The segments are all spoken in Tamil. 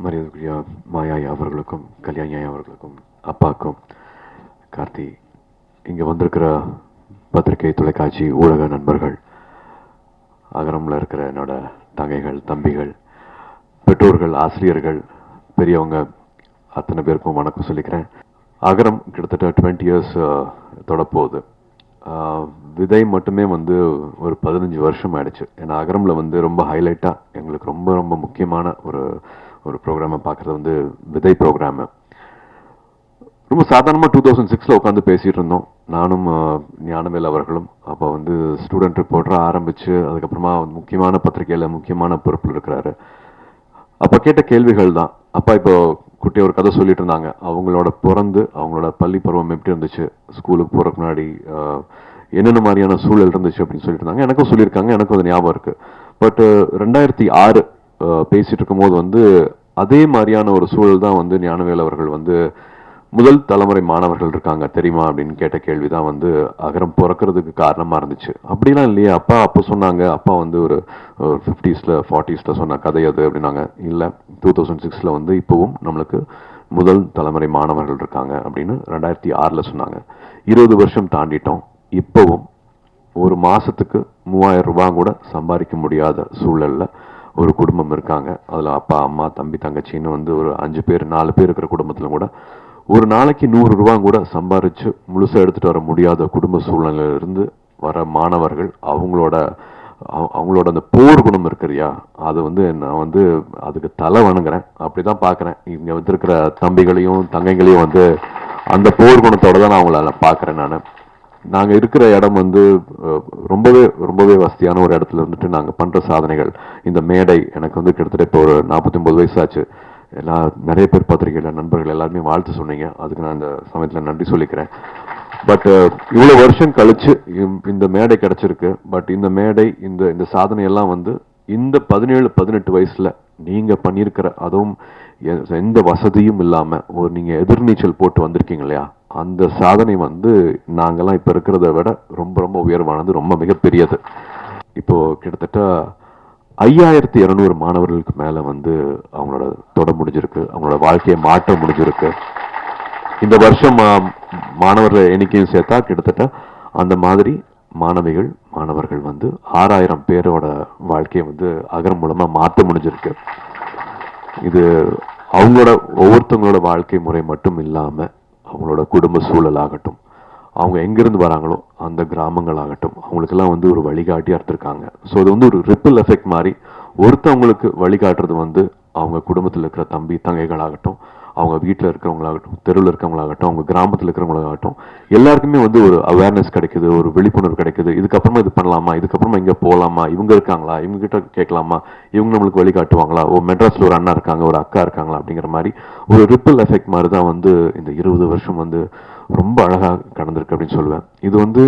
மரியாதைக்குரிய மாயாய் அவர்களுக்கும் கல்யாணி அவர்களுக்கும் அப்பாக்கும் கார்த்தி இங்கே வந்திருக்கிற பத்திரிகை தொலைக்காட்சி ஊடக நண்பர்கள் அகரமில் இருக்கிற என்னோட தங்கைகள் தம்பிகள் பெற்றோர்கள் ஆசிரியர்கள் பெரியவங்க அத்தனை பேருக்கும் வணக்கம் சொல்லிக்கிறேன். அகரம் கிட்டத்தட்ட டுவெண்ட்டி இயர்ஸ் தொடப்போகுது. ஆஹ், விதை மட்டுமே வந்து ஒரு பதினஞ்சு வருஷம் ஆயிடுச்சு. ஏன்னா அகரமில் வந்து ரொம்ப ஹைலைட்டாக எங்களுக்கு ரொம்ப ரொம்ப முக்கியமான ஒரு ஒரு ப்ரோக்ராமை பார்க்குறது வந்து விதை ப்ரோக்ராமு ரொம்ப சாதாரணமாக டூ தௌசண்ட் சிக்ஸில் உட்காந்து பேசிகிட்டு இருந்தோம். நானும் ஞானவேல் அவர்களும். அப்போ வந்து ஸ்டூடெண்ட் ரிப்போர்ட்டராக ஆரம்பித்து அதுக்கப்புறமா வந்து முக்கியமான பத்திரிகையில் முக்கியமான பொறுப்பில் இருக்கிறாரு. அப்போ கேட்ட கேள்விகள் தான். அப்பா இப்போ குட்டி ஒரு கதை சொல்லிட்டு இருந்தாங்க. அவங்களோட பிறந்து அவங்களோட பள்ளி பருவம் எப்படி இருந்துச்சு? ஸ்கூலுக்கு போகிறதுக்கு முன்னாடி என்னென்ன மாதிரியான சூழல் இருந்துச்சு அப்படின்னு சொல்லிட்டு இருந்தாங்க. எனக்கும் சொல்லியிருக்காங்க. எனக்கும் அது ஞாபகம் இருக்குது பட் ரெண்டாயிரத்தி ஆறு பேசிகிட்டு இருக்கும்போது வந்து அதே மாதிரியான ஒரு சூழல் தான் வந்து ஞானவேல் அவர்கள் வந்து முதல் தலைமுறை மாணவர்கள் இருக்காங்க தெரியுமா அப்படின்னு கேட்ட கேள்வி தான் வந்து அகரம் பிறக்கிறதுக்கு காரணமாக இருந்துச்சு. அப்படிலாம் இல்லையே அப்பா அப்போ சொன்னாங்க அப்பா வந்து ஒரு ஃபிஃப்டிஸில் ஃபார்ட்டிஸில் சொன்ன கதை அது அப்படின்னாங்க. இல்லை டூ தௌசண்ட் சிக்ஸில் வந்து இப்போவும் நம்மளுக்கு முதல் தலைமுறை மாணவர்கள் இருக்காங்க அப்படின்னு ரெண்டாயிரத்தி ஆறில் சொன்னாங்க. இருபது வருஷம் தாண்டிட்டோம் இப்போவும் ஒரு மாதத்துக்கு மூவாயிரம் ரூபாய் கூட சம்பாதிக்க முடியாத சூழலில் ஒரு குடும்பம் இருக்காங்க. அதில் அப்பா அம்மா தம்பி தங்கச்சின்னு வந்து ஒரு அஞ்சு பேர் நாலு பேர் இருக்கிற குடும்பத்தில் கூட ஒரு நாளைக்கு நூறு கூட சம்பாரித்து முழுசாக எடுத்துகிட்டு வர முடியாத குடும்ப சூழ்நிலையிலிருந்து வர மாணவர்கள் அவங்களோட அவ- அவங்களோட அந்த போர் குணம் இருக்கிறியா அது வந்து நான் வந்து அதுக்கு தலை வணங்குறேன். அப்படிதான் பார்க்குறேன் இங்கே வந்துருக்கிற தம்பிகளையும் தங்கைகளையும் வந்து அந்த போர் குணத்தோடு தான் நான் அவங்கள பார்க்குறேன் நான். நாங்கள் இருக்கிற இடம் வந்து ரொம்பவே ரொம்பவே வசதியான ஒரு இடத்துல இருந்துட்டு நாங்கள் பண்ணுற சாதனைகள். இந்த மேடை எனக்கு வந்து கிட்டத்தட்ட இப்போ ஒரு நாற்பத்தி ஒன்பது வயசு ஆச்சு எல்லா நிறைய பேர் பத்திரிகையில் நண்பர்கள் எல்லாருமே வாழ்த்து சொன்னீங்க. அதுக்கு நான் இந்த சமயத்தில் நன்றி சொல்லிக்கிறேன். பட் இவ்வளோ வருஷம் கழிச்சு இம்- இந்த மேடை கிடச்சிருக்கு. பட் இந்த மேடை இந்த இந்த சாதனையெல்லாம் வந்து இந்த பதினேழு பதினெட்டு வயசில் நீங்கள் பண்ணியிருக்கிற அதுவும் எந்த வசதியும் இல்லாமல் ஒரு நீங்கள் எதிர்நீச்சல் போட்டு வந்திருக்கீங்க இல்லையா? அந்த சாதனை வந்து நாங்கள்லாம் இப்போ இருக்கிறத விட ரொம்ப ரொம்ப உயர்வானது ரொம்ப மிகப்பெரியது. இப்போது கிட்டத்தட்ட ஐயாயிரத்தி இரநூறு மாணவர்களுக்கு மேலே வந்து அவங்களோட தொட முடிஞ்சிருக்கு அவங்களோட வாழ்க்கையை மாற்ற முடிஞ்சிருக்கு. இந்த வருஷம் மாணவர்கள் எண்ணிக்கையும் சேர்த்தா கிட்டத்தட்ட அந்த மாதிரி மாணவிகள் மாணவர்கள் வந்து ஆறாயிரம் பேரோட வாழ்க்கையை வந்து அகரம் மூலமாக மாற்ற முடிஞ்சிருக்கு. இது அவங்களோட ஒவ்வொருத்தவங்களோட வாழ்க்கை முறை மட்டும் இல்லாமல் அவங்களோட குடும்ப சூழல் ஆகட்டும் அவங்க எங்கேருந்து வராங்களோ அந்த கிராமங்கள் ஆகட்டும் அவங்களுக்கெல்லாம் வந்து ஒரு வழிகாட்டியா இருந்திருக்காங்க. ஸோ அது வந்து ஒரு ரிப்பிள் எஃபெக்ட் மாதிரி ஒருத்தவங்களுக்கு வழிகாட்டுறது வந்து அவங்க குடும்பத்தில் இருக்கிற தம்பி தங்கைகளாகட்டும் அவங்க வீட்டில் இருக்கிறவங்களாகட்டும் தெருவில் இருக்கிறவங்களாகட்டும் அவங்க கிராமத்தில் இருக்கிறவங்களாகட்டும் எல்லாருக்குமே வந்து ஒரு அவேர்னஸ் கிடைக்குது ஒரு விழிப்புணர்வு கிடைக்குது. இதுக்கப்புறமா இது பண்ணலாமா? இதுக்கப்புறமா இங்கே போகலாமா இவங்க இருக்காங்களா? இவங்க கிட்ட கேட்கலாமா? இவங்க நம்மளுக்கு வழிகாட்டுவாங்களா ஓ மெட்ராஸில் ஒரு அண்ணா இருக்காங்க ஒரு அக்கா இருக்காங்களா? அப்படிங்கிற மாதிரி ஒரு ரிப்பிள் எஃபெக்ட் மாதிரி தான் வந்து இந்த இருபது வருஷம் வந்து ரொம்ப அழகாக கடந்திருக்கு அப்படின்னு சொல்லுவேன். இது வந்து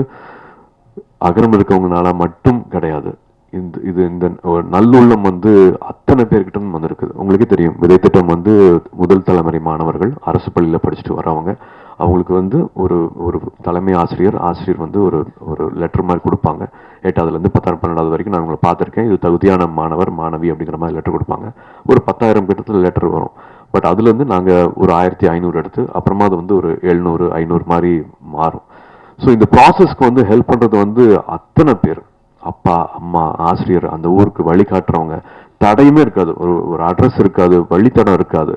அகரம் இருக்கவங்கனால மட்டும் கிடையாது. இந்த இது இந்த ஒரு நல்லுள்ளம் வந்து அத்தனை பேர்கிட்டும் வந்திருக்குது. உங்களுக்கே தெரியும் விதை திட்டம் வந்து முதல் தலைமுறை மாணவர்கள் அரசு பள்ளியில் படிச்சுட்டு வரவங்க அவங்களுக்கு வந்து ஒரு ஒரு தலைமை ஆசிரியர் ஆசிரியர் வந்து ஒரு ஒரு லெட்டர் மாதிரி கொடுப்பாங்க. எட்டாவதுலேருந்து பத்தாயிரம் பன்னெண்டாவது வரைக்கும் நான் உங்களை பார்த்துருக்கேன். இது தகுதியான மாணவர் மாணவி அப்படிங்கிற மாதிரி லெட்டர் கொடுப்பாங்க. ஒரு பத்தாயிரம் கிட்டத்தில் லெட்டர் வரும். பட் அதுலேருந்து நாங்கள் ஒரு ஆயிரத்தி ஐநூறு எடுத்து அப்புறமா அது வந்து ஒரு எழுநூறு ஐநூறு மாதிரி மாறும். ஸோ இந்த ப்ராசஸ்க்கு வந்து ஹெல்ப் பண்ணுறது வந்து அத்தனை பேர். அப்பா அம்மா ஆசிரியர் அந்த ஊருக்கு வழிகாட்டுறவங்க தடையுமே இருக்காது. ஒரு ஒரு அட்ரஸ் இருக்காது வழித்தடம் இருக்காது.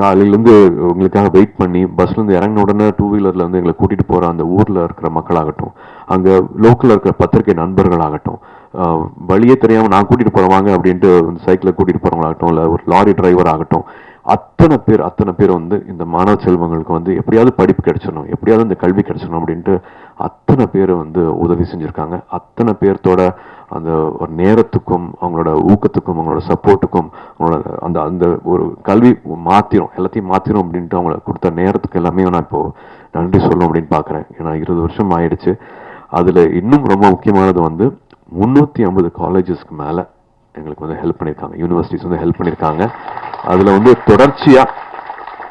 காலையிலேருந்து உங்களுக்காக வெயிட் பண்ணி பஸ்லேருந்து இறங்கின உடனே டூ வீலரில் வந்து எங்களை கூட்டிகிட்டு போகிற அந்த ஊரில் இருக்கிற மக்களாகட்டும் அங்கே லோக்கலில் இருக்கிற பத்திரிகை நண்பர்களாகட்டும் வழியே தெரியாமல் நான் கூட்டிகிட்டு போகிறவாங்க அப்படின்ட்டு சைக்கிள கூட்டிகிட்டு போகிறவங்களாகட்டும் இல்லை ஒரு லாரி டிரைவர் ஆகட்டும் அத்தனை பேர் அத்தனை பேர் வந்து இந்த மாணவ செல்வங்களுக்கு வந்து எப்படியாவது படிப்பு கிடைச்சிடணும் எப்படியாவது இந்த கல்வி கிடைச்சிடணும் அப்படின்ட்டு அத்தனை பேர் வந்து உதவி செஞ்சுருக்காங்க. அத்தனை பேர்த்தோட அந்த ஒரு நேரத்துக்கும் அவங்களோட ஊக்கத்துக்கும் அவங்களோட சப்போர்ட்டுக்கும் அவங்களோட அந்த அந்த ஒரு கல்வி மாற்றிடும் எல்லாத்தையும் மாத்திரும் அப்படின்ட்டு அவங்கள கொடுத்த நேரத்துக்கு எல்லாமே நான் இப்போது நன்றி சொல்லணும் அப்படின்னு பார்க்குறேன் ஏன்னா இருபது வருஷம் ஆயிடுச்சு. அதில் இன்னும் ரொம்ப முக்கியமானது வந்து முந்நூற்றி ஐம்பது காலேஜஸ்க்கு மேலே எங்களுக்கு வந்து ஹெல்ப் பண்ணியிருக்காங்க யூனிவர்சிட்டிஸ் வந்து ஹெல்ப் பண்ணியிருக்காங்க அதில் வந்து தொடர்ச்சியாக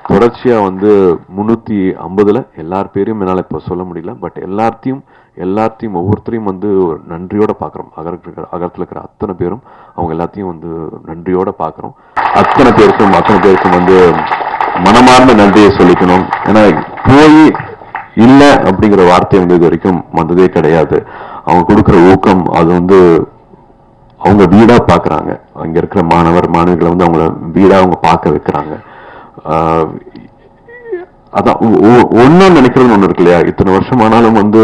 தொடர்ச்சியாக வந்து முந்நூற்றி ஐம்பதில் எல்லார் பேரையும் என்னால் இப்போ சொல்ல முடியல. பட் எல்லாத்தையும் எல்லாத்தையும் ஒவ்வொருத்தரையும் வந்து நன்றியோடு பார்க்குறோம் அகரத்தில் இருக்கிற அகரத்தில் இருக்கிற அத்தனை பேரும் அவங்க எல்லாத்தையும் வந்து நன்றியோட பார்க்குறோம் அத்தனை பேருக்கும் அத்தனை பேருக்கும் வந்து மனமார்ந்த நன்றியை சொல்லிக்கணும். ஏன்னா போய் இல்லை அப்படிங்கிற வார்த்தை வந்து இது வரைக்கும் வந்ததே கிடையாது. அவங்க கொடுக்குற ஊக்கம் அது வந்து அவங்க வீடாக பார்க்குறாங்க அங்கே இருக்கிற மாணவர் மாணவிகளை வந்து அவங்கள வீடாக அவங்க பார்க்க வைக்கிறாங்க. அதான் ஒன்னும் நினைக்கிறது ஒண்ணு இருக்கு இல்லையா? இத்தனை வருஷம் ஆனாலும் வந்து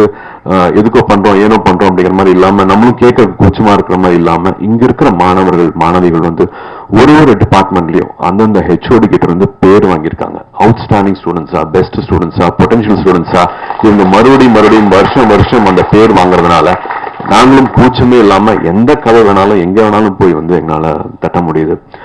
எதுக்கோ பண்றோம் ஏனோ பண்றோம் அப்படிங்கிற மாதிரி இல்லாம நம்மளும் கேட்க கூச்சமா இருக்கிற மாதிரி இல்லாம இங்க இருக்கிற மாணவர்கள் மாணவிகள் வந்து ஒரு ஒரு டிபார்ட்மெண்ட்லயும் அந்தந்த ஹெச்ஓடி கிட்ட இருந்து பேர் வாங்கியிருக்காங்க. அவுட்ஸ்டாண்டிங் ஸ்டூடெண்ட்ஸா பெஸ்ட் ஸ்டூடெண்ட்ஸா பொட்டன்ஷியல் ஸ்டூடெண்ட்ஸா இவங்க மறுபடியும் மறுபடியும் வருஷம் வருஷம் அந்த பேர் வாங்குறதுனால நாங்களும் கூச்சமே இல்லாம எந்த கதை வேணாலும் எங்க வேணாலும் போய் வந்து எங்களால தட்ட முடியுது.